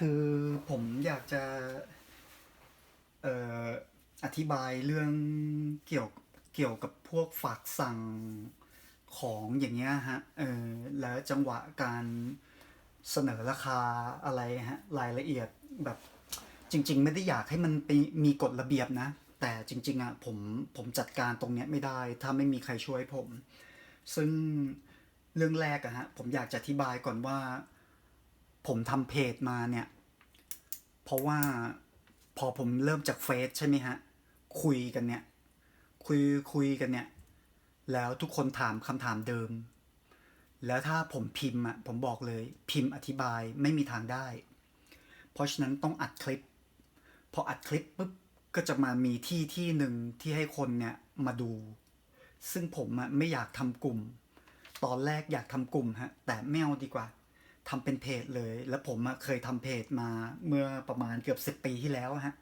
คือผมอยากจะเอ่ออธิบายเรื่องเกี่ยวเกี่ยวกับพวกฝากสั่งของอย่างเงี้ยฮะเออแล้วจังหวะการเสนอราคาอะไรฮะรายละเอียดแบบจริง ๆ ไม่ได้อยากให้มันไปมีกฎระเบียบนะ แต่จริง ๆอะผมผมจัดการตรงเนี้ยไม่ได้ ถ้าไม่มีใครช่วยผม ซึ่งเรื่องแรกอะฮะผมอยากจะอธิบายก่อนว่า ผมทำเพจมาเนี่ย เพราะว่าพอผมเริ่มจากเฟซใช่ไหมฮะ คุยกันเนี่ย คุยคุยกันเนี่ย แล้วทุกคนถามคำถามเดิม แล้วถ้าผมพิมพ์อะผมบอกเลยพิมพ์อธิบายไม่มีทางได้ เพราะฉะนั้นต้องอัดคลิป พออัดคลิปปุ๊บก็จะมามีที่ที่หนึ่งที่ให้คนเนี่ยมาดู ซึ่งผมอะไม่อยากทำกลุ่ม ตอนแรกอยากทำกลุ่มฮะแต่ไม่เอาดีกว่า ทำเป็นเพจเลย แล้วผมเคยทำเพจมาเมื่อประมาณเกือบสิบ10 ปีที่แล้วฮะ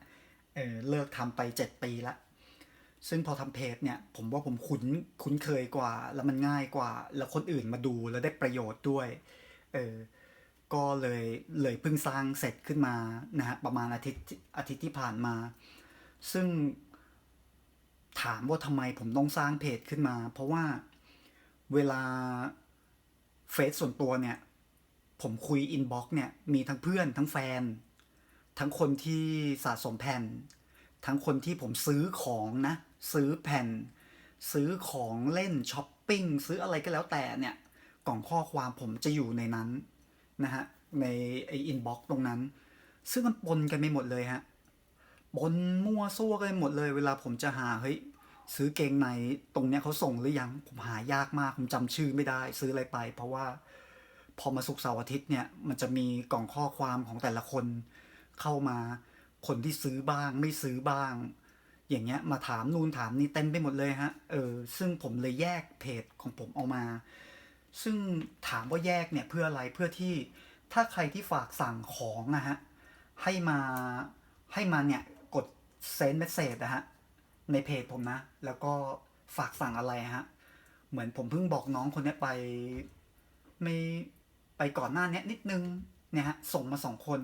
เออเลิกทำไปเจ็ดปีละ ซึ่งพอทำเพจเนี่ยผมว่าผมคุ้นคุ้นเคยกว่า แล้วมันง่ายกว่า แล้วคนอื่นมาดูแล้วได้ประโยชน์ด้วยเออก็เลยเลยเพิ่งสร้างเสร็จขึ้นมานะฮะประมาณอาทิตย์อาทิตย์ที่ผ่านมา ซึ่งถามว่าทำไมผมต้องสร้างเพจขึ้นมา เพราะว่าเวลาเฟซส่วนตัวเนี่ย ผมคุยอินบ็อกซ์เนี่ยมีทั้งเพื่อนทั้งแฟน ทั้งคนที่สะสมแผ่น ทั้งคนที่ผมซื้อของนะ ซื้อแผ่น ซื้อของเล่นช้อปปิ้งซื้ออะไรก็แล้วแต่เนี่ย กล่องข้อความผมจะอยู่ในนั้นนะฮะในไออินบ็อกซ์ตรงนั้น ซึ่งมันปนกันไปหมดเลยฮะปนมั่วซั่วกันหมดเลย เวลาผมจะหาเฮ้ยซื้อเกงในตรงเนี้ยเขาส่งหรือยัง ผมหายากมาก ผมจำชื่อไม่ได้ ซื้ออะไรไป เพราะว่า พอมาสุกเสาร์อาทิตย์เนี่ยมันจะมีกล่องข้อความของแต่ละคนเข้ามาคนที่ซื้อบ้างไม่ซื้อบ้าง อย่างเงี้ยมาถามนู่นถามนี่เต็มไปหมดเลยฮะเออซึ่งผมเลยแยกเพจของผมออกมา ซึ่งถามว่าแยกเนี่ยเพื่ออะไรเพื่อที่ถ้าใครที่ฝากสั่งของนะฮะให้มาให้มาเนี่ยกดเซนเมสเซจนะฮะในเพจผมนะ แล้วก็ฝากสั่งอะไรฮะ เหมือนผมเพิ่งบอกน้องคนนี้ไป ไม่ ไปก่อนหน้านี้นิดนึงเนี่ยฮะส่งมาสองคน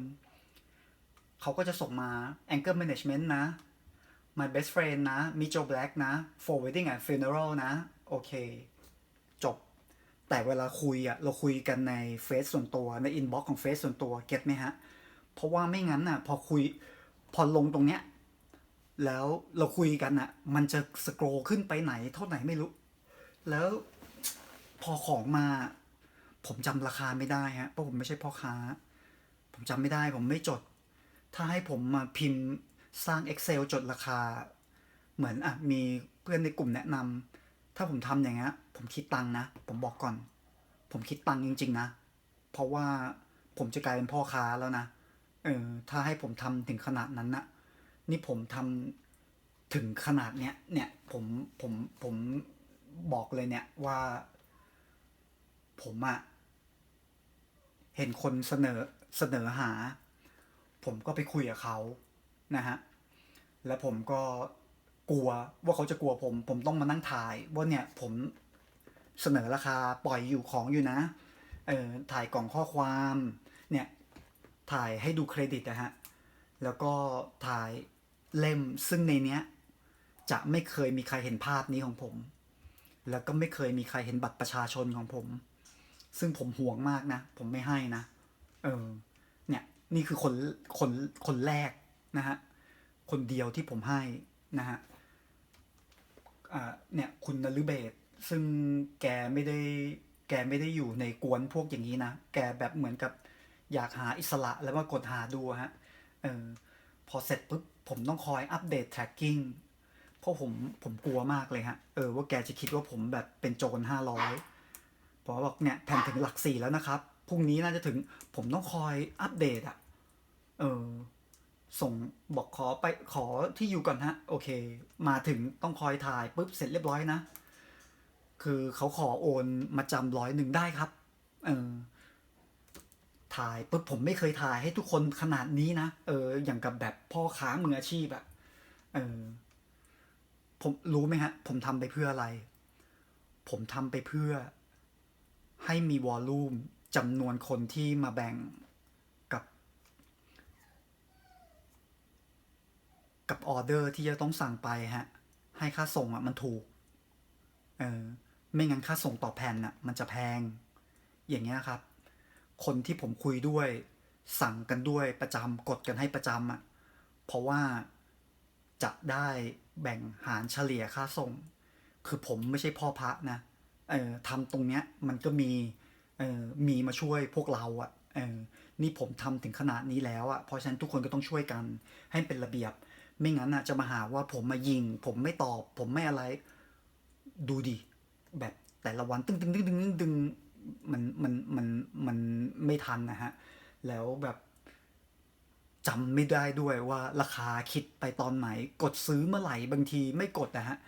เขาก็จะส่งมา Anger Management นะ My Best Friend นะ m i j o Black นะ For Wedding and Funeral นะ โอเค จบ แต่เวลาคุยอะเราคุยกันในเฟซส่วนตัวในอินบ็อกซ์ของเฟซส่วนตัวเก็ตไหมฮะ เพราะว่าไม่งั้นน่ะพอคุย พอลงตรงเนี้ยแล้วเราคุยกันน่ะมันจะสโครขึ้นไปไหนเท่าไหนไม่รู้ แล้วพอของมา ผมจำราคาไม่ได้ฮะเพราะผมไม่ใช่พ่อค้า ผมจำไม่ได้ผมไม่จด ถ้าให้ผมมาพิมพ์สร้าง Excel จดราคา เหมือนอะมีเพื่อนในกลุ่มแนะนำถ้าผมทำอย่างเงี้ยผมคิดตังนะ ผมบอกก่อน ผมคิดตังจริง ๆ นะ เพราะว่าผมจะกลายเป็นพ่อค้าแล้วนะเออถ้าให้ผมทำถึงขนาดนั้นนะนี่ผมทำถึงขนาดเนี้ยเนี่ยผมผมผมบอกเลยเนี่ยว่า ผมอะ เห็นคนเสนอเสนอหา ผมก็ไปคุยกับเขานะฮะแล้วผมก็กลัวว่าเขาจะกลัวผม ผมต้องมานั่งถ่ายว่าเนี่ยผมเสนอราคาปล่อยอยู่ของอยู่นะเออถ่ายกล่องข้อความเนี่ยถ่ายให้ดูเครดิตนะฮะแล้วก็ถ่ายเล่มซึ่งในเนี้ยจะไม่เคยมีใครเห็นภาพนี้ของผม แล้วก็ไม่เคยมีใครเห็นบัตรประชาชนของผม ซึ่งผมห่วงมากนะ ผมไม่ให้นะ เออ เนี่ย นี่คือคนคนคนแรกนะฮะ คนเดียวที่ผมให้นะฮะอ่าเนี่ย คุณนฤเบศซึ่งแกไม่ได้ แกไม่ได้อยู่ในกวนพวกอย่างนี้นะ แกแบบเหมือนกับอยากหาอิสระแล้วมากดหาดูฮะ เออ พอเสร็จปุ๊บ ผมต้องคอยอัปเดต tracking เพราะผม ผมกลัวมากเลยฮะ เออ ว่าแกจะคิดว่าผมแบบเป็นโจรห้าร้อย พอบอกเนี่ยแผ่นถึงหลักสี่แล้วนะครับพรุ่งนี้น่าจะถึงผมต้องคอยอัปเดตอะเออส่งบอกขอไปขอที่อยู่ก่อนฮะ โอเค มาถึงต้องคอยถ่ายปุ๊บเสร็จเรียบร้อยนะ คือเขาขอโอนมาจำร้อยหนึ่งได้ครับ เออถ่ายปุ๊บผมไม่เคยถ่ายให้ทุกคนขนาดนี้นะเออ อย่างกับแบบพ่อค้ามืออาชีพอะเออ ผมรู้ไหมฮะ ผมทำไปเพื่ออะไร ผมทำไปเพื่อ ให้มีวอลลุ่มจำนวนคนที่มาแบ่งกับ กับออเดอร์ที่จะต้องสั่งไปฮะ ให้ค่าส่งอะมันถูก เออ ไม่งั้นค่าส่งต่อแผ่นอะ มันจะแพง อย่างเงี้ยครับ คนที่ผมคุยด้วย สั่งกันด้วยประจำกดกันให้ประจำอะ เพราะว่าจะได้แบ่งหารเฉลี่ยค่าส่ง คือผมไม่ใช่พ่อพระนะ ทำตรงเนี้ยมันก็มีเออมีมาช่วยพวกเราอะ่ะเออนี่ผมทำถึงขนาดนี้แล้วอะ่ะเพราะฉะนั้นทุกคนก็ต้องช่วยกันให้เป็นระเบียบ ไม่งั้นอะจะมาหาว่าผมมายิง ผมไม่ตอบ ผมไม่อะไรดูดิแบบแต่ละวันตึงตึงตึงตึงตึงตึงมันมันมันมันไม่ทันนะฮะ แล้วแบบจำไม่ได้ด้วยว่าราคาคิดไปตอนไหน กดซื้อเมื่อไหร่บางทีไม่กดนะฮะ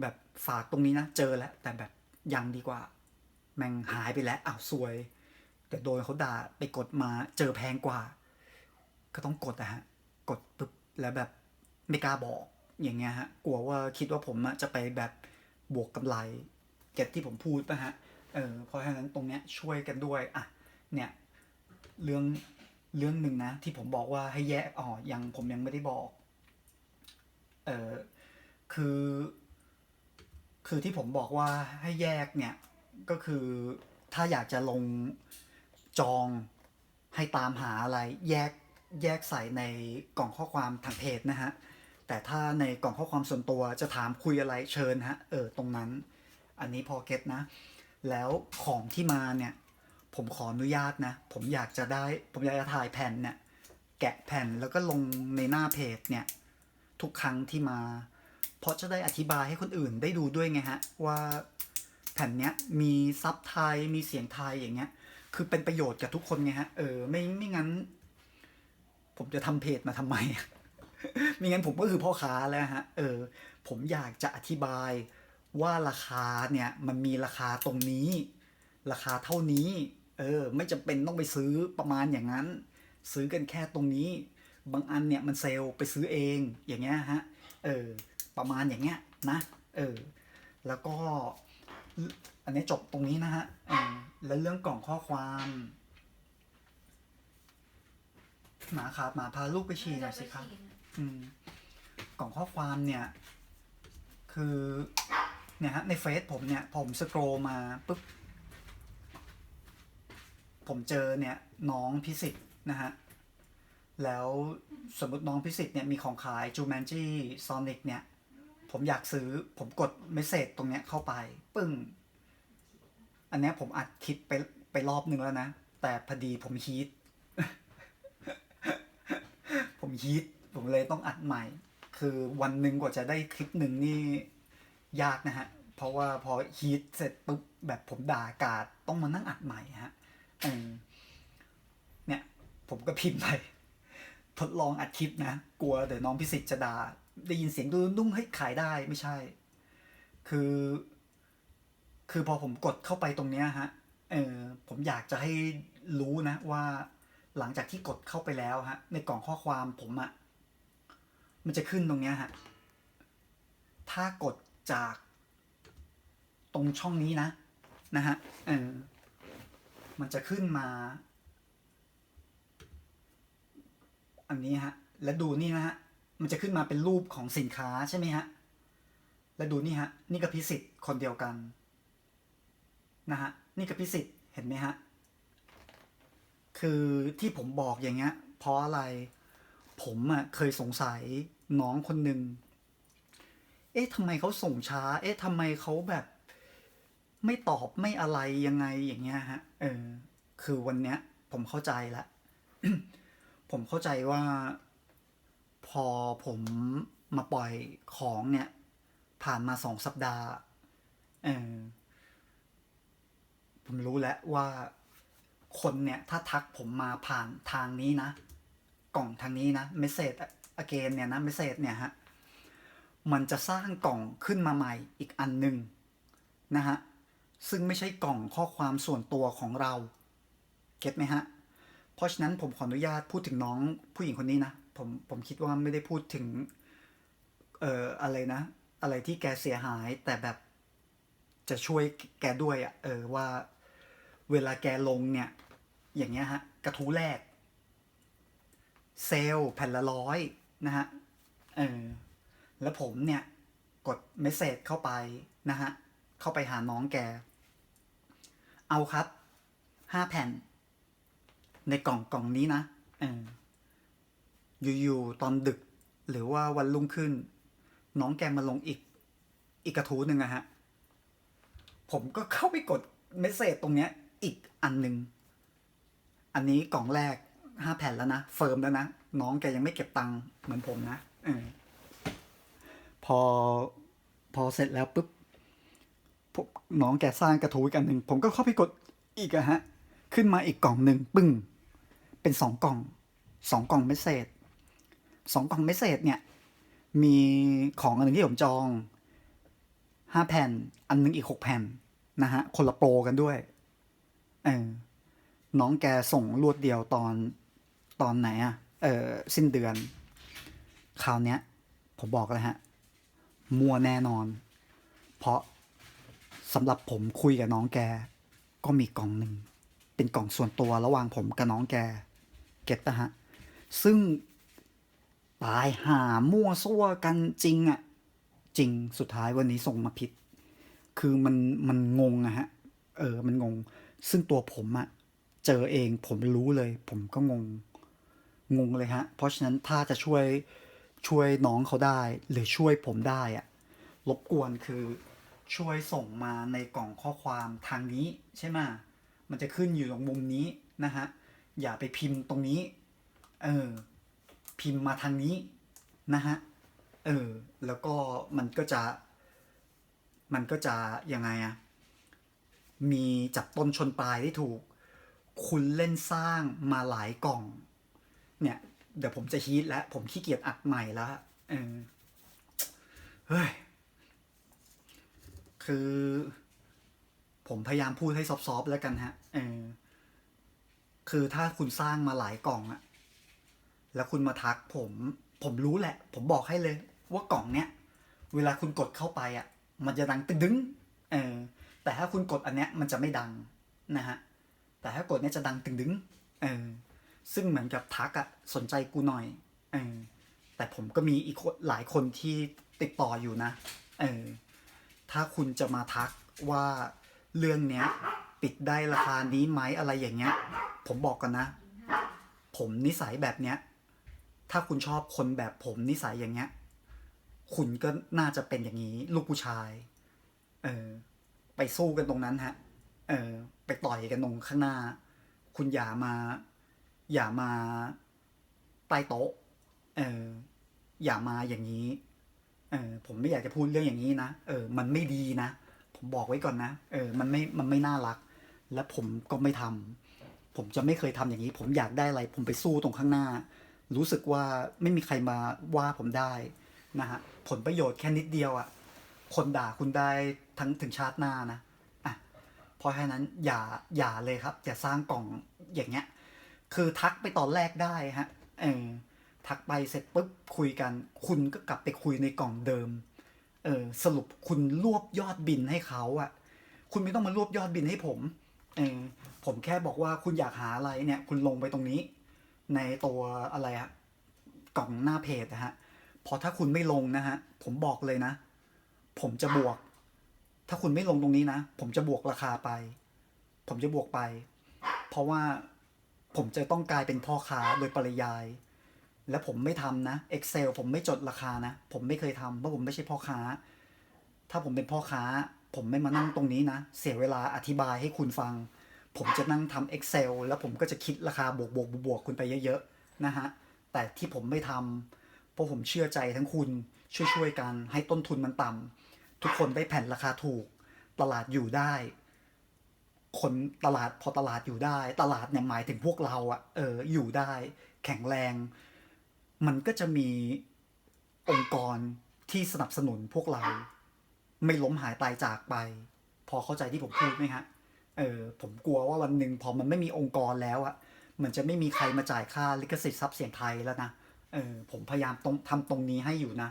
แบบฝากตรงนี้นะ เจอแล้ว แต่แบบยังดีกว่า แม่งหายไปแล้วอ้าวซวย แต่โดนเขาด่าไปกดมาเจอแพงกว่า ก็ต้องกดนะฮะ กดปุ๊บแล้วแบบไม่กล้าบอกอย่างเงี้ยฮะกลัวว่าคิดว่าผมอะจะไปแบบบวกกำไรเก็ตที่ผมพูดปะฮะเออเพราะฉะนั้นตรงเนี้ยช่วยกันด้วยอะเนี่ยเรื่องเรื่องหนึ่งนะ ที่ผมบอกว่าให้แยกอ๋อยังผมยังไม่ได้บอกเออคือ คือที่ผมบอกว่าให้แยกเนี่ย ก็คือถ้าอยากจะลงจองให้ตามหาอะไรแยกแยกใส่ในกล่องข้อความทางเพจนะฮะ แต่ถ้าในกล่องข้อความส่วนตัวจะถามคุยอะไรเชิญฮะ เออ ตรงนั้น อันนี้พอเก็ตนะ แล้วของที่มาเนี่ย ผมขออนุญาตนะ ผมอยากจะได้ ผมอยากจะถ่ายแผ่นเนี่ย แกะแผ่นแล้วก็ลงในหน้าเพจเนี่ย ทุกครั้งที่มา เพราะจะได้อธิบายให้คนอื่นได้ดูด้วยไงฮะ ว่าแผ่นเนี้ยมีซับไทยมีเสียงไทยอย่างเงี้ย คือเป็นประโยชน์กับทุกคนไงฮะเออไม่ไม่งั้น ผมจะทำเพจมาทำไม ไม่งั้นผมก็คือพ่อค้าแล้วฮะเออ ผมอยากจะอธิบายว่าราคาเนี่ย มันมีราคาตรงนี้ ราคาเท่านี้ เออ ไม่จำเป็นต้องไปซื้อประมาณอย่างนั้น ซื้อกันแค่ตรงนี้ บางอันเนี่ยมันเซลล์ไปซื้อเองอย่างเงี้ยฮะ เออ ประมาณอย่างเงี้ยนะเออแล้วก็อันนี้จบตรงนี้นะฮะเออแล้วเรื่องกล่องข้อความหมาครับหมาพาลูกไปฉี่หน่อยสิครับอืมกล่องข้อความเนี่ย คือเนี่ยฮะในเฟซผมเนี่ย ผมสครอลมาปุ๊บผมเจอเนี่ยน้องพิสิทธิ์นะฮะ แล้วสมมติน้องพิสิทธิ์เนี่ยมีของขายจูแมนจี้ซอนิกเนี่ย ผมอยากซื้อ ผมกดเมสเซจตรงเนี้ยเข้าไป ปึ้ง อันเนี้ยผมอัดคลิปไปไปรอบหนึ่งแล้วนะ แต่พอดีผมฮีทผมฮีทผมเลยต้องอัดใหม่ คือวันหนึ่งกว่าจะได้คลิปหนึ่งนี่ยากนะฮะ เพราะว่าพอฮีทเสร็จปุ๊บแบบผมด่าอากาศต้องมานั่งอัดใหม่ฮะเออเนี่ย ผมก็พิมพ์ไปทดลองอัดคลิปนะ กลัวเดี๋ยวน้องพิสิทธิ์จะด่า ได้ยินเสียงดุ้งให้ขายได้ไม่ใช่ คือ คือพอผมกดเข้าไปตรงเนี้ยฮะเออผมอยากจะให้รู้นะว่า หลังจากที่กดเข้าไปแล้วฮะ ในกล่องข้อความผมอะมันจะขึ้นตรงเนี้ยฮะถ้ากดจากตรงช่องนี้นะ นะฮะเออมันจะขึ้นมา อันนี้ฮะ แล้วดูนี่นะฮะ มันจะขึ้นมาเป็นรูปของสินค้าใช่ไหมฮะ แล้วดูนี่ฮะ นี่กับพิสิทธิ์คนเดียวกันนะฮะ นี่กับพิสิทธิ์เห็นไหมฮะ คือที่ผมบอกอย่างเงี้ย เพราะอะไร ผมอะเคยสงสัยน้องคนหนึ่ง เอ๊ะทำไมเขาส่งช้า เอ๊ะทำไมเขาแบบ ไม่ตอบไม่อะไรยังไงอย่างเงี้ยฮะ เออ คือวันเนี้ย ผมเข้าใจละ ผมเข้าใจว่า อผมมาปล่อยของเนี่ย ผ่านมาสองสัปดาห์เออผมรู้แล้วว่าคนเนี่ย ถ้าทักผมมาผ่านทางนี้นะ กล่องทางนี้นะเมสเซจอเกนเนี่ยนะเมสเซจเนี่ยฮะมันจะสร้างกล่องขึ้นมาใหม่อีกอันหนึ่งนะฮะซึ่งไม่ใช่กล่องข้อความส่วนตัวของเราเก็ตไหมฮะ เพราะฉะนั้นผมขออนุญาตพูดถึงน้องผู้หญิงคนนี้นะ ผมผมคิดว่าไม่ได้พูดถึง เอ่ออะไรนะ อะไรที่แกเสียหาย แต่แบบจะช่วยแกด้วยอะ่ะเออว่าเวลาแกลงเนี่ย อย่างเงี้ยฮะ กระทู้แรก เซลล์แผ่นละร้อยนะฮะเออแล้วผมเนี่ย กดเมสเซจเข้าไปนะฮะ เข้าไปหาน้องแก เอาครับห้าแผ่น ในกล่องกล่องนี้นะเออ อยู่ๆตอนดึก หรือว่าวันรุ่งขึ้น น้องแกมาลงอีก อีกกระทู้หนึ่งอะฮะ ผมก็เข้าไปกดเมสเซจตรงเนี้ย อีกอันหนึ่งอันนี้กล่องแรกห้าแผ่นแล้วนะ เฟิร์มแล้วนะ น้องแกยังไม่เก็บตังค์เหมือนผมนะอพอพอเสร็จแล้วปุ๊บน้องแกสร้างกระทู้อีกอันหนึ่งผมก็เข้าไปกดอีกอะฮะ ขึ้นมาอีกกล่องหนึ่งปึ้ง เป็นสองกล่องสองกล่องเมสเซจ สองกล่องเมสเซจเนี่ย มีของอันหนึ่งที่ผมจองห้าแผ่น อันหนึงอีกหกแผ่นนะฮะ คนละโปรกันด้วย เออ น้องแกส่งรวดเดียวตอนตอนไหนอะเออสิ้นเดือน คราวเนี้ย ผมบอกเลยฮะ มัวแน่นอน เพราะสำหรับผมคุยกับน้องแก ก็มีกล่องหนึ่ง เป็นกล่องส่วนตัวระหว่างผมกับน้องแก เก็ตนะฮะ ซึ่ง ตายหามั่วซั่วกันจริงอะจริงสุดท้ายวันนี้ส่งมาผิด คือมันมันงงอะฮะ เออ มันงง ซึ่งตัวผมอะเจอเองผมรู้เลย ผมก็งง งงเลยฮะ เพราะฉะนั้นถ้าจะช่วยช่วยน้องเขาได้ หรือช่วยผมได้อะรบกวนคือช่วยส่งมาในกล่องข้อความทางนี้ใช่ไหมมันจะขึ้นอยู่ตรงมุมนี้นะฮะ อย่าไปพิมพ์ตรงนี้ เออ พิมพ์มาทางนี้นะฮะ เออ แล้วก็มันก็จะ มันก็จะยังไงอะมีจับต้นชนปลายได้ถูก คุณเล่นสร้างมาหลายกล่อง เนี่ย เดี๋ยวผมจะฮีทแล้ว ผมขี้เกียจอัดใหม่แล้วเออเฮ้ย คือ ผมพยายามพูดให้ซอฟๆแล้วกันฮะ เออ คือถ้าคุณสร้างมาหลายกล่องอะ แล้วคุณมาทักผม ผมรู้แหละ ผมบอกให้เลย ว่ากล่องเนี้ย เวลาคุณกดเข้าไปอะ มันจะดังตึงดึงเออ แต่ถ้าคุณกดอันเนี้ยมันจะไม่ดังนะฮะ แต่ถ้ากดเนี้ยจะดังตึงดึงเออ ซึ่งเหมือนกับทักอะสนใจกูหน่อยเออ แต่ผมก็มีอีกหลายคนที่ติดต่ออยู่นะ เออ ถ้าคุณจะมาทักว่าเรื่องเนี้ย ปิดได้ราคานี้ไหมอะไรอย่างเงี้ย ผมบอกกันนะ ผมนิสัยแบบเนี้ย ถ้าคุณชอบคนแบบผมนิสัยอย่างเงี้ย คุณก็น่าจะเป็นอย่างนี้ ลูกผู้ชาย เออ ไปสู้กันตรงนั้นฮะ เออ ไปต่อยกันตรงข้างหน้า คุณอย่ามา อย่ามาใต้โต๊ะ เออ อย่ามาอย่างนี้ เออ ผมไม่อยากจะพูดเรื่องอย่างนี้นะ เออ มันไม่ดีนะ ผมบอกไว้ก่อนนะ เออ มันไม่ มันไม่น่ารัก และผมก็ไม่ทำผมจะไม่เคยทำอย่างนี้ ผมอยากได้อะไร ผมไปสู้ตรงข้างหน้า รู้สึกว่าไม่มีใครมาว่าผมได้นะฮะผลประโยชน์แค่นิดเดียวอะ่ะคนด่าคุณได้ทั้งถึงชาติหน้านะอะเพราะฉะนั้นอย่าอย่าเลยครับ อย่าสร้างกล่องอย่างเงี้ย คือทักไปตอนแรกได้ฮะเออทักไปเสร็จปุ๊บคุยกัน คุณก็กลับไปคุยในกล่องเดิมเออสรุปคุณรวบยอดบินให้เขาอะคุณไม่ต้องมารวบยอดบินให้ผมเออผมแค่บอกว่าคุณอยากหาอะไรเนี่ย คุณลงไปตรงนี้ ในตัวอะไรอะกล่องหน้าเพจนะฮะพอถ้าคุณไม่ลงนะฮะ ผมบอกเลยนะ ผมจะบวก ถ้าคุณไม่ลงตรงนี้นะ ผมจะบวกราคาไป ผมจะบวกไป เพราะว่าผมจะต้องกลายเป็นพ่อค้าโดยปริยาย และผมไม่ทำนะ Excel ผมไม่จดราคานะ ผมไม่เคยทำเพราะผมไม่ใช่พ่อค้า ถ้าผมเป็นพ่อค้า ผมไม่มานั่งตรงนี้นะ เสียเวลาอธิบายให้คุณฟัง ผมจะนั่งทำ Excel แล้วผมก็จะคิดราคาบวกบวกบวกบวกคุณไปเยอะๆนะฮะ แต่ที่ผมไม่ทำเพราะผมเชื่อใจทั้งคุณช่วยๆกันให้ต้นทุนมันต่ำทุกคนได้แผ่นราคาถูก ตลาดอยู่ได้ คนตลาดพอตลาดอยู่ได้ ตลาดเนี่ยหมายถึงพวกเราอะเอออยู่ได้ แข็งแรง มันก็จะมีองค์กรที่สนับสนุนพวกเรา ไม่ล้มหายตายจากไป พอเข้าใจที่ผมพูดไหมฮะ เออผมกลัวว่าวันหนึ่งพอมันไม่มีองค์กรแล้วอะมันจะไม่มีใครมาจ่ายค่าลิขสิทธิ์ทรัพย์เสียงไทยแล้วนะเออผมพยายามตรงทำตรงนี้ให้อยู่นะ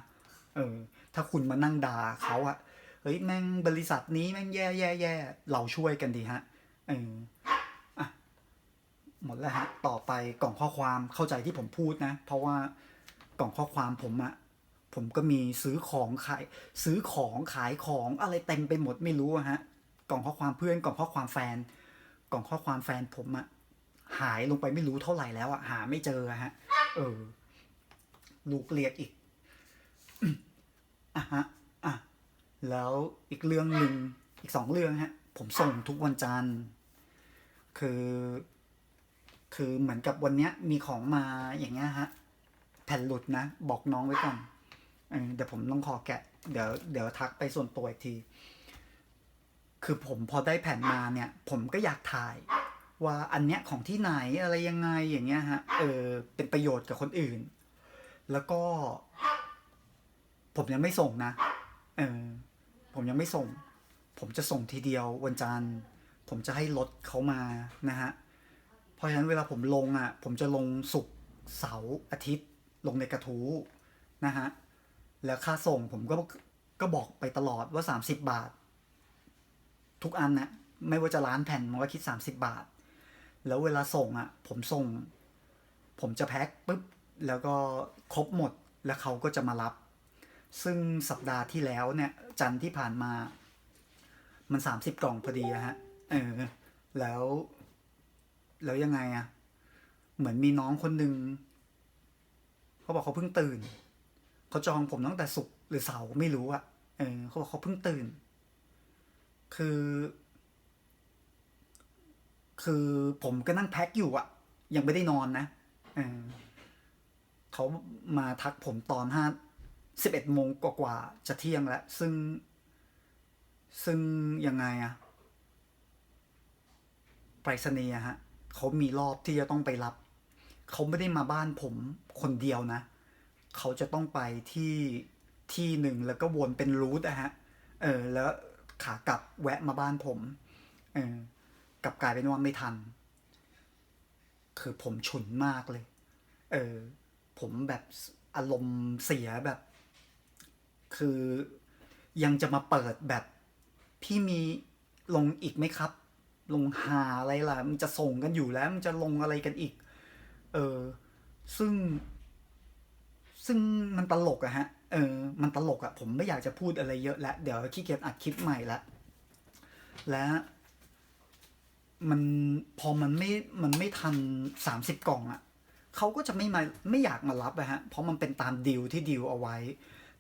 เออถ้าคุณมานั่งด่าเขาอะเฮ้ยแม่งบริษัทนี้แม่งแย่แย่แย่เราช่วยกันดีฮะเอออะหมดแล้วฮะต่อไปกล่องข้อความเข้าใจที่ผมพูดนะ เพราะว่ากล่องข้อความผมอะผมก็มีซื้อของขายซื้อของขายของอะไรเต็มไปหมดไม่รู้อะฮะ ล่องข้อความเพื่อนกล่องข้อความแฟน กล่องข้อความแฟนผมอะหายลงไปไม่รู้เท่าไหร่แล้วอะหาไม่เจอฮะ เออ ลูกเรียกอีกอะฮะอะแล้วอีกเรื่องหนึ่งอีกสองเรื่องฮะ ผมส่งทุกวันจันทร์คือ คือเหมือนกับวันเนี้ย มีของมาอย่างเงี้ยฮะ แผ่นหลุดนะ บอกน้องไว้ก่อนเออเดี๋ยวผมต้องขอแกะ เดี๋ยว เดี๋ยวทักไปส่วนตัวอีกที คือผมพอได้แผ่นมาเนี่ย ผมก็อยากถ่าย ว่าอันเนี้ยของที่ไหนอะไรยังไงอย่างเงี้ยฮะเออเป็นประโยชน์กับคนอื่น แล้วก็ ผมยังไม่ส่งนะเออผมยังไม่ส่ง ผมจะส่งทีเดียววันจันทร์ผมจะให้รถเขามานะฮะเพราะฉะนั้นเวลาผมลงอะ ผมจะลงศุกร์เสาร์อาทิตย์ ลงในกระทู้นะฮะแล้วค่าส่งผมก็ก็บอกไปตลอดว่า 30 บาท ทุกอันนะไม่ว่าจะร้านแผ่นมันก็คิด 30 บาท แล้วเวลาส่งอะ ผมส่ง ผมจะแพ็คปุ๊บ แล้วก็ครบหมดแล้วเขาก็จะมารับ ซึ่งสัปดาห์ที่แล้วเนี่ย จันที่ผ่านมา มันสามสิบกล่องพอดีอะฮะเออแล้ว แล้วยังไงอะเหมือนมีน้องคนหนึ่งเขาบอกเขาเพิ่งตื่นเขาจองผมตั้งแต่ศุกร์หรือเสาร์ไม่รู้อะเออเขาบอกเขาเพิ่งตื่น คือ คือผมก็นั่งแพ็คอยู่อะยังไม่ได้นอนนะเขามาทักผมตอนห้าสิบเอ็ดโมงกว่าๆจะเที่ยงแล้ว ซึ่ง ซึ่งยังไงอะไปรษณีย์ฮะเขามีรอบที่จะต้องไปรับ เขาไม่ได้มาบ้านผมคนเดียวนะ เขาจะต้องไปที่ที่หนึ่งแล้วก็วนเป็นรูทอะฮะ เออ แล้ว ขากลับแวะมาบ้านผมเออกลับกลายเป็นว่าไม่ทัน คือผมฉุนมากเลย เออ ผมแบบอารมณ์เสียแบบ คือยังจะมาเปิดแบบพี่มีลงอีกไหมครับ ลงหาอะไรล่ะ มันจะส่งกันอยู่แล้ว มันจะลงอะไรกันอีก เออ ซึ่ง ซึ่งมันตลกอะฮะ เออ มันตลกอะผมไม่อยากจะพูดอะไรเยอะแล้วเดี๋ยวขี้เกียจอัดคลิปใหม่ละ และมันพอมันไม่ มันไม่ทันสามสิบกล่องอะเขาก็จะไม่มา ไม่อยากมารับอะฮะ เพราะมันเป็นตามดีลที่ดีลเอาไว้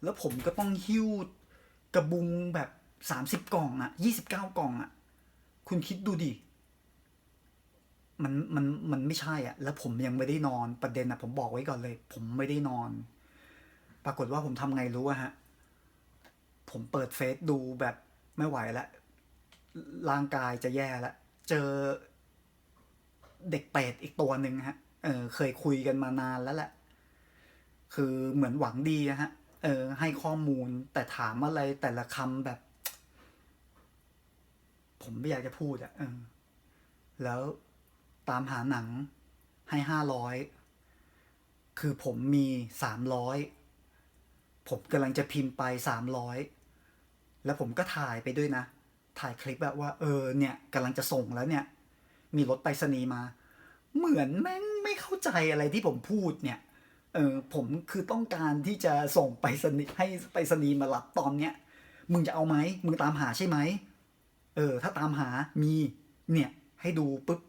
แล้วผมก็ต้องหิ้วกระบุงแบบสามสิบกล่องอะยี่สิบเก้ากล่องอะคุณคิดดูดิมันมันมันไม่ใช่อะแล้วผมยังไม่ได้นอนประเด็นอะผมบอกไว้ก่อนเลย ผมไม่ได้นอน ปรากฏว่าผมทำไงรู้อะฮะ ผมเปิดเฟซดูแบบไม่ไหวแล้วร่างกายจะแย่แล้วเจอเด็กเป็ดอีกตัวหนึ่งฮะ เออ เคยคุยกันมานานแล้วแหละ คือเหมือนหวังดีอะฮะ เออ ให้ข้อมูลแต่ถามอะไรแต่ละคำแบบ ผมไม่อยากจะพูดอะเออ แล้วตามหาหนังให้ห้าร้อย คือผมมีสามร้อย ผมกำลังจะพิมพ์ไปสามร้อยแล้วผมก็ถ่ายไปด้วยนะ ถ่ายคลิปแบบว่า เออเนี่ยกำลังจะส่งแล้วเนี่ย มีรถไปรษณีย์มา เหมือนแม่งไม่เข้าใจอะไรที่ผมพูดเนี่ยเออผมคือต้องการที่จะส่งไปรษณีให้ไปรษณีมารับตอนเนี้ย มึงจะเอาไหมมึงตามหาใช่ไหมเออ ถ้าตามหามีเนี่ย ให้ดูปุ๊บ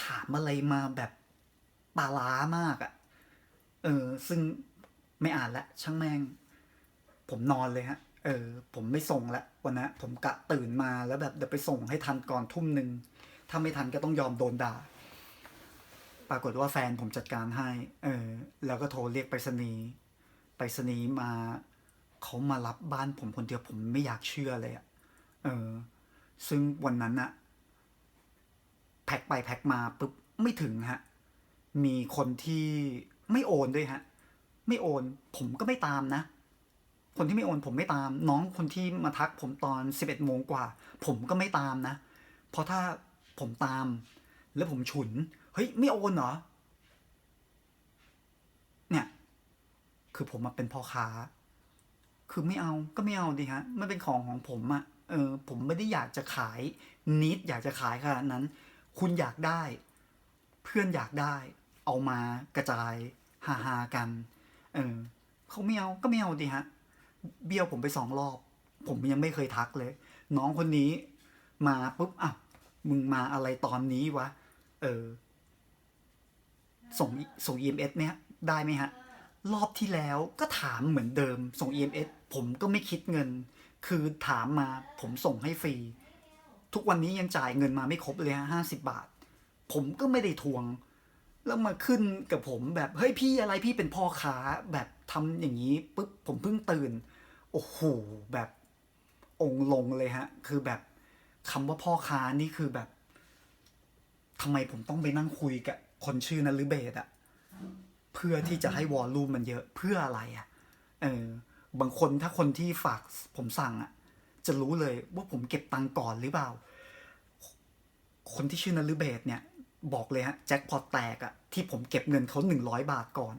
ถามอะไรมาแบบปลาล้ามากอะ่ะเออซึ่ง ไม่อ่านละช่างแม่ง ผมนอนเลยฮะ เออ ผมไม่ส่งละวันนะผมกะตื่นมาแล้วแบบเดี๋ยวไปส่งให้ทันก่อนทุ่มหนึ่งถ้าไม่ทันก็ต้องยอมโดนด่า ปรากฏว่าแฟนผมจัดการให้ เออ แล้วก็โทรเรียกไปรษณีย์ไปรษณีย์มาเขามารับบ้านผมคนเดียวผมไม่อยากเชื่อเลยอะเออ ซึ่งวันนั้นอะแพ็คไปแพ็คมาปุ๊บไม่ถึงฮะ มีคนที่ไม่โอนด้วยฮะ ไม่โอน ผมก็ไม่ตามนะ คนที่ไม่โอนผมไม่ตาม น้องคนที่มาทักผมตอนสิบเอ็ดโมงกว่า ผมก็ไม่ตามนะ เพราะถ้าผมตาม แล้วผมฉุน เฮ้ย ไม่โอนเหรอ เนี่ย คือผมมาเป็นพ่อค้า คือไม่เอาก็ไม่เอาดิฮะ มันเป็นของของผมอะ่ะเออ ผมไม่ได้อยากจะขายนิดอยากจะขายขนาดนั้น คุณอยากได้ เพื่อนอยากได้ เอามากระจายฮาฮากัน เออเขาไม่เอาก็ไม่เอาดิฮะ เบี้ยวผมไปสองรอบ ผมยังไม่เคยทักเลย น้องคนนี้มาปุ๊บอะมึงมาอะไรตอนนี้วะ เออ ส่งส่ง EMS เนี่ยได้ไหมฮะ รอบที่แล้วก็ถามเหมือนเดิม ส่ง EMS ผมก็ไม่คิดเงิน คือถามมาผมส่งให้ฟรี ทุกวันนี้ยังจ่ายเงินมาไม่ครบเลยฮะห้าสิบาท ผมก็ไม่ได้ทวง แล้วมาขึ้นกับผมแบบเฮ้ยพี่อะไรพี่เป็นพ่อค้าแบบทำอย่างนี้ปุ๊บผมเพิ่งตื่น โอ้โหแบบองลงเลยฮะ คือแบบคำว่าพ่อค้านี่คือแบบทำไมผมต้องไปนั่งคุยกับคนชื่อนฤเบศอะเพื่อที่จะให้วอลลุ่มมันเยอะเพื่ออะไรอะเออบางคนถ้าคนที่ฝากผมสั่งอะจะรู้เลยว่าผมเก็บตังก่อนหรือเปล่า คนที่ชื่อนฤเบศเนี่ย บอกเลยฮะแจ็คพอตแตกอะที่ผมเก็บเงินเขาหนึ่งร้อยบาทก่อน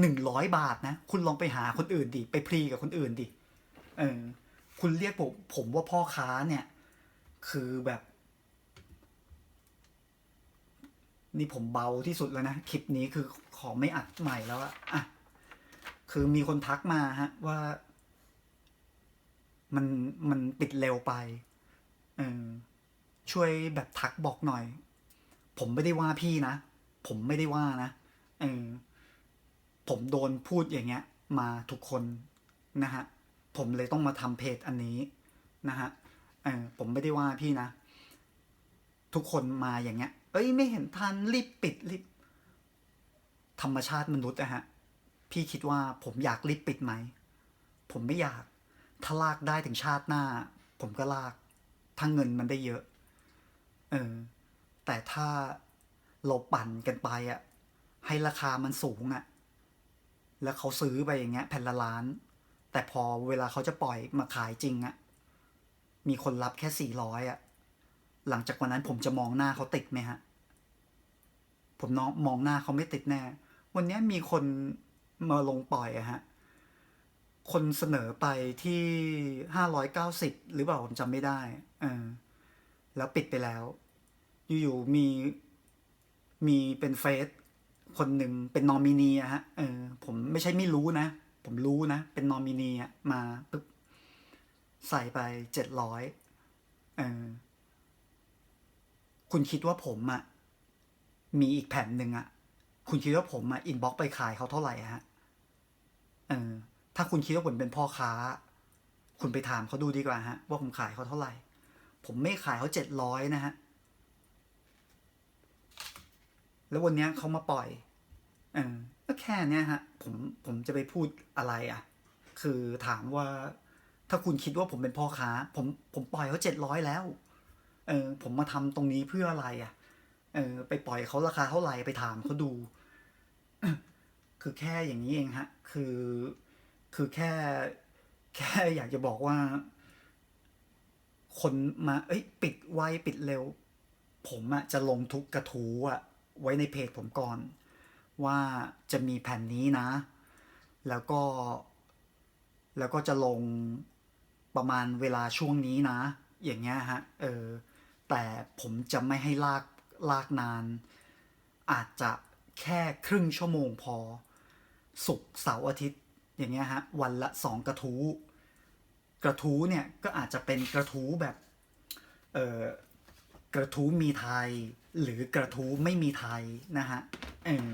หนึ่งร้อยบาทนะ คุณลองไปหาคนอื่นดิไปพรีกับคนอื่นดิเออคุณเรียกผมผมว่าพ่อค้าเนี่ย คือแบบ นี่ผมเบาที่สุดแล้วนะ คลิปนี้คือขอไม่อัดใหม่แล้วอะอะคือมีคนทักมาฮะ ว่า มันมันปิดเร็วไปเออช่วยแบบทักบอกหน่อย ผมไม่ได้ว่าพี่นะ ผมไม่ได้ว่านะเออผมโดนพูดอย่างเงี้ย มาทุกคนนะฮะผมเลยต้องมาทำเพจอันนี้นะฮะเออผมไม่ได้ว่าพี่นะ ทุกคนมาอย่างเงี้ย เอ้ยไม่เห็นทันรีบปิดรีบธรรมชาติมนุษย์อะฮะ พี่คิดว่าผมอยากรีบปิดไหม ผมไม่อยาก ถ้าลากได้ถึงชาติหน้า ผมก็ลาก ถ้าเงินมันได้เยอะ เออ แต่ถ้าเราปั่นกันไปอะให้ราคามันสูงอะแล้วเขาซื้อไปอย่างเงี้ย แผ่นละล้าน แต่พอเวลาเขาจะปล่อยมาขายจริงอะมีคนรับแค่สี่ร้อยอะหลังจากวันนั้นผมจะมองหน้าเขาติดไหมฮะ ผมน้องมองหน้าเขาไม่ติดแน่ วันนี้มีคนมาลงปล่อยอะฮะ คนเสนอไปที่ห้าร้อยเก้าสิบหรือเปล่าผมจำไม่ได้ เออ แล้วปิดไปแล้ว อยู่ๆมีมีเป็นเฟซคนหนึ่งเป็นนอมินีอะฮะเออผมไม่ใช่ไม่รู้นะ ผมรู้นะ เป็นนอมินีอะมาปึ๊บใส่ไปเจ็ดร้อยเออคุณคิดว่าผมอะมีอีกแผ่นหนึ่งอะคุณคิดว่าผมอะอินบ็อกไปขายเขาเท่าไหร่ฮะเออถ้าคุณคิดว่าผมเป็นพ่อค้า คุณไปถามเขาดูดีกว่าฮะ ว่าผมขายเขาเท่าไหร่ ผมไม่ขายเขาเจ็ดร้อยนะฮะ แล้ววันนี้เขามาปล่อยเออก็แค่เนี้ยฮะ ผมผมจะไปพูดอะไรอะ คือถามว่า ถ้าคุณคิดว่าผมเป็นพ่อค้า ผมผมปล่อยเขาเจ็ดร้อยแล้ว เออ ผมมาทำตรงนี้เพื่ออะไรอะ เออ ไปปล่อยเขาราคาเท่าไหร่ไปถามเขาดู คือแค่อย่างนี้เองฮะ คือ คือแค่ แค่อยากจะบอกว่า คนมา เอ้ย ปิดไวปิดเร็ว ผมอะจะลงทุกกระทู้อะ ไว้ในเพจผมก่อน ว่าจะมีแผ่นนี้นะ แล้วก็ แล้วก็จะลงประมาณเวลาช่วงนี้นะ อย่างเงี้ยฮะเออแต่ผมจะไม่ให้ลากลากนาน อาจจะแค่ครึ่งชั่วโมงพอศุกร์เสาร์อาทิตย์ อย่างเงี้ยฮะวันละสองกระทู้กระทู้เนี่ยก็อาจจะเป็นกระทู้แบบเออ กระทู้มีไทย หรือกระทู้ไม่มีไทยนะฮะเออ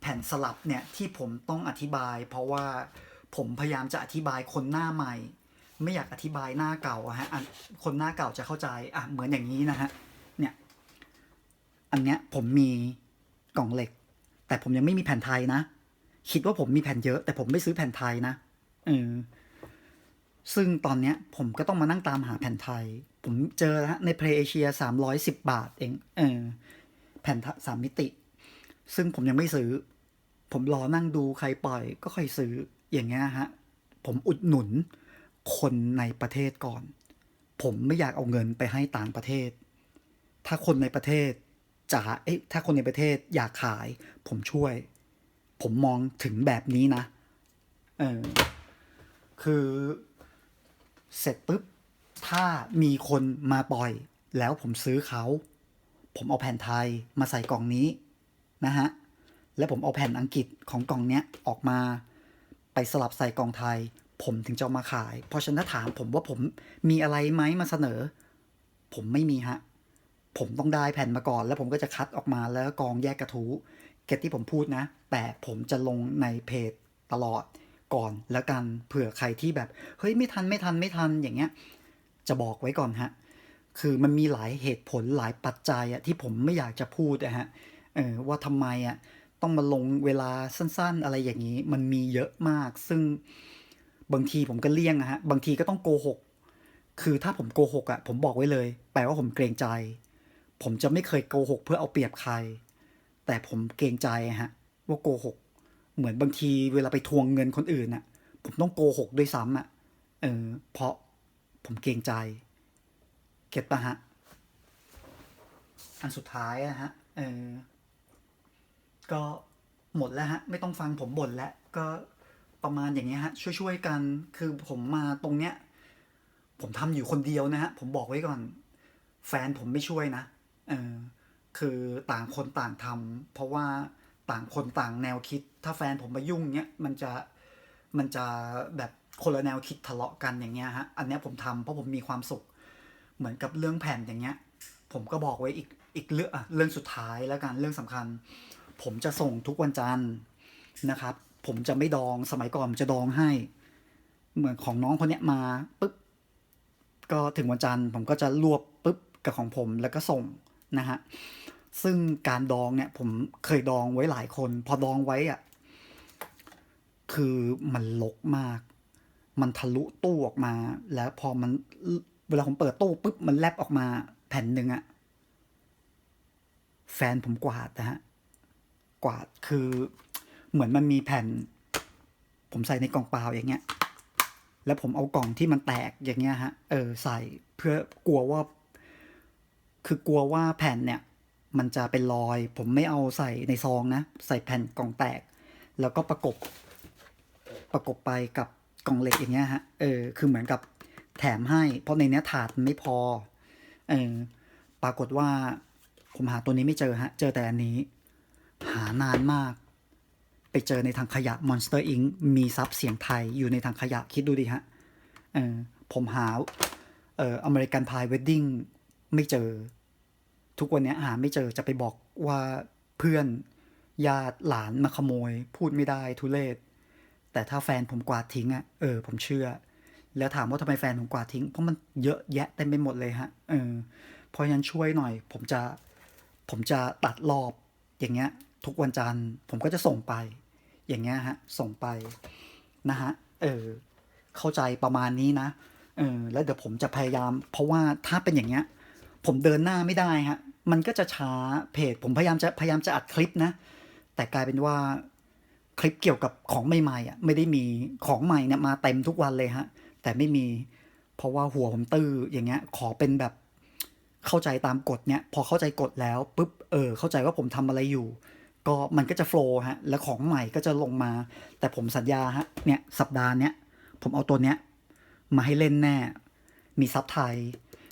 แผ่นสลับเนี่ยที่ผมต้องอธิบาย เพราะว่าผมพยายามจะอธิบายคนหน้าใหม่ ไม่อยากอธิบายหน้าเก่าฮะคนหน้าเก่าจะเข้าใจอะเหมือนอย่างนี้นะฮะเนี่ยอันเนี้ยผมมีกล่องเหล็ก แต่ผมยังไม่มีแผ่นไทยนะ คิดว่าผมมีแผ่นเยอะ แต่ผมไม่ซื้อแผ่นไทยนะเออ ซึ่งตอนเนี้ยผมก็ต้องมานั่งตามหาแผ่นไทย ผมเจอแล้วฮะในเพลเอเชียสามร้อยสิบบาทเองเออแผ่นสามมิติ ซึ่งผมยังไม่ซื้อ ผมรอนั่งดูใครปล่อยก็ค่อยซื้ออย่างเงี้ยฮะ ผมอุดหนุนคนในประเทศก่อน ผมไม่อยากเอาเงินไปให้ต่างประเทศ ถ้าคนในประเทศจะเอ๊ะถ้าคนในประเทศอยากขาย ผมช่วย ผมมองถึงแบบนี้นะ เออ คือ เสร็จปุ๊บ ถ้ามีคนมาปล่อย แล้วผมซื้อเขา ผมเอาแผ่นไทยมาใส่กล่องนี้นะฮะ แล้วผมเอาแผ่นอังกฤษของกล่องเนี้ยออกมาไปสลับใส่กล่องไทย ผมถึงจะมาขาย เพราะฉะนั้นถ้าถามผมว่าผมมีอะไรไหมมาเสนอ ผมไม่มีฮะ ผมต้องได้แผ่นมาก่อน แล้วผมก็จะคัดออกมาแล้วกองแยกกระทู้เก็ตที่ผมพูดนะ แต่ผมจะลงในเพจตลอด ก่อนแล้วกันเผื่อใครที่แบบ เฮ้ยไม่ทันไม่ทันไม่ทันอย่างเงี้ย จะบอกไว้ก่อนฮะ คือมันมีหลายเหตุผลหลายปัจจัยอะที่ผมไม่อยากจะพูดอะฮะเออว่าทำไมอะต้องมาลงเวลาสั้นๆ อะไรอย่างนี้ มันมีเยอะมาก ซึ่งบางทีผมก็เลี่ยงอะฮะ บางทีก็ต้องโกหก คือถ้าผมโกหกอะผมบอกไว้เลย แปลว่าผมเกรงใจ ผมจะไม่เคยโกหกเพื่อเอาเปรียบใคร แต่ผมเกรงใจฮะว่าโกหก เหมือนบางทีเวลาไปทวงเงินคนอื่นน่ะผมต้องโกหกด้วยซ้ำอะเออเพราะผมเกรงใจ เก็ตปะฮะ อันสุดท้ายอะฮะ เออ ก็หมดแล้วฮะ ไม่ต้องฟังผมบ่นแล้ว ก็ประมาณอย่างเงี้ยฮะ ช่วยๆกัน คือผมมาตรงเนี้ย ผมทำอยู่คนเดียวนะฮะ ผมบอกไว้ก่อน แฟนผมไม่ช่วยนะ เออ คือต่างคนต่างทำเพราะว่า ต่างคนต่างแนวคิด ถ้าแฟนผมมายุ่งเนี้ยมันจะมันจะแบบคนละแนวคิดทะเลาะกันอย่างเงี้ยฮะอันเนี้ยผมทำเพราะผมมีความสุข เหมือนกับเรื่องแผ่นอย่างเงี้ย ผมก็บอกไว้อีกอีกเรื่องอะเรื่องสุดท้ายแล้วกันเรื่องสำคัญ ผมจะส่งทุกวันจันทร์นะครับ ผมจะไม่ดองสมัยก่อนผมจะดองให้ เหมือนของน้องคนเนี้ยมาปุ๊บก็ถึงวันจันทร์ผมก็จะรวบปุ๊บกับของผมแล้วก็ส่งนะฮะ ซึ่งการดองเนี่ยผมเคยดองไว้หลายคน พอดองไว้อะคือมันลกมาก มันทะลุตู้ออกมา แล้วพอมันเวลาผมเปิดตู้ปุ๊บมันแลบออกมาแผ่นหนึ่งอะแฟนผมกวาดนะฮะกวาดคือ เหมือนมันมีแผ่น ผมใส่ในกล่องเปล่าอย่างเงี้ย แล้วผมเอากล่องที่มันแตกอย่างเงี้ยฮะ เออใส่เพื่อกลัวว่า คือกลัวว่าแผ่นเนี่ย มันจะเป็นรอย ผมไม่เอาใส่ในซองนะ ใส่แผ่นกล่องแตก แล้วก็ประกบ ประกบไปกับกล่องเหล็กอย่างเงี้ยฮะ เออ คือเหมือนกับแถมให้ เพราะในเนี้ยถาดไม่พอ เออ ปรากฏว่าผมหาตัวนี้ไม่เจอฮะ เจอแต่อันนี้ หานานมาก ไปเจอในถังขยะ Monster Inc มีซับเสียงไทยอยู่ในถังขยะคิดดูดิฮะ เออ ผมหา เอ่ออเมริกันพายเวดดิ้งไม่เจอ ทุกวันนี้หาไม่เจอจะไปบอกว่าเพื่อนญาติหลานมาขโมย พูดไม่ได้ทุเลศแต่ถ้าแฟนผมกวาดทิ้งอะ่ะเออ ผมเชื่อ แล้วถามว่าทำไมแฟนผมกวาดทิ้งเพราะมันเยอะแยะเต็มไปหมดเลยฮะเออเพราะฉะนั้นช่วยหน่อย ผมจะผมจะตัดรอบอย่างเงี้ย ทุกวันจันทร์ผมก็จะส่งไป อย่างเงี้ยฮะ ส่งไปนะฮะเออเข้าใจประมาณนี้นะเออแล้วเดี๋ยวผมจะพยายาม เพราะว่าถ้าเป็นอย่างเงี้ย ผมเดินหน้าไม่ได้ฮะ มันก็จะช้าเพจผมพยายามจะพยายามจะอัดคลิปนะ แต่กลายเป็นว่าคลิปเกี่ยวกับของใหม่ๆอะไม่ได้มีของใหม่เนี่ยมาเต็มทุกวันเลยฮะ แต่ไม่มีเพราะว่าหัวผมตื้ออย่างเงี้ย ขอเป็นแบบเข้าใจตามกฎเนี่ยพอเข้าใจกฎแล้วปุ๊บเออ เข้าใจว่าผมทำอะไรอยู่ ก็มันก็จะโฟล์ฮะแล้วของใหม่ก็จะลงมา แต่ผมสัญญาฮะเนี่ยสัปดาห์เนี้ยผมเอาตัวเนี้ยมาให้เล่นแน่ มีซับไทย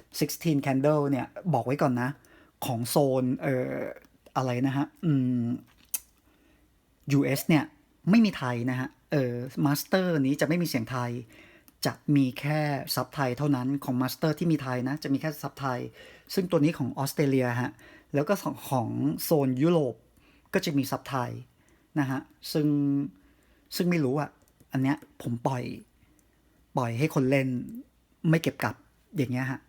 16 Candle เนี่ย บอกไว้ก่อนนะ ของโซนเอ่ออะไรนะฮะอืม US เนี่ย ไม่มีไทยนะฮะเออมาสเตอร์นี้จะไม่มีเสียงไทย จะมีแค่ซับไทยเท่านั้นของมาสเตอร์ที่มีไทยนะ จะมีแค่ซับไทย ซึ่งตัวนี้ของออสเตรเลียฮะแล้วก็ของของโซนยุโรปก็จะมีซับไทยนะฮะซึ่งซึ่งไม่รู้อะ อันเนี้ยผมปล่อย ปล่อยให้คนเล่นไม่เก็บกลับอย่างเงี้ยฮะ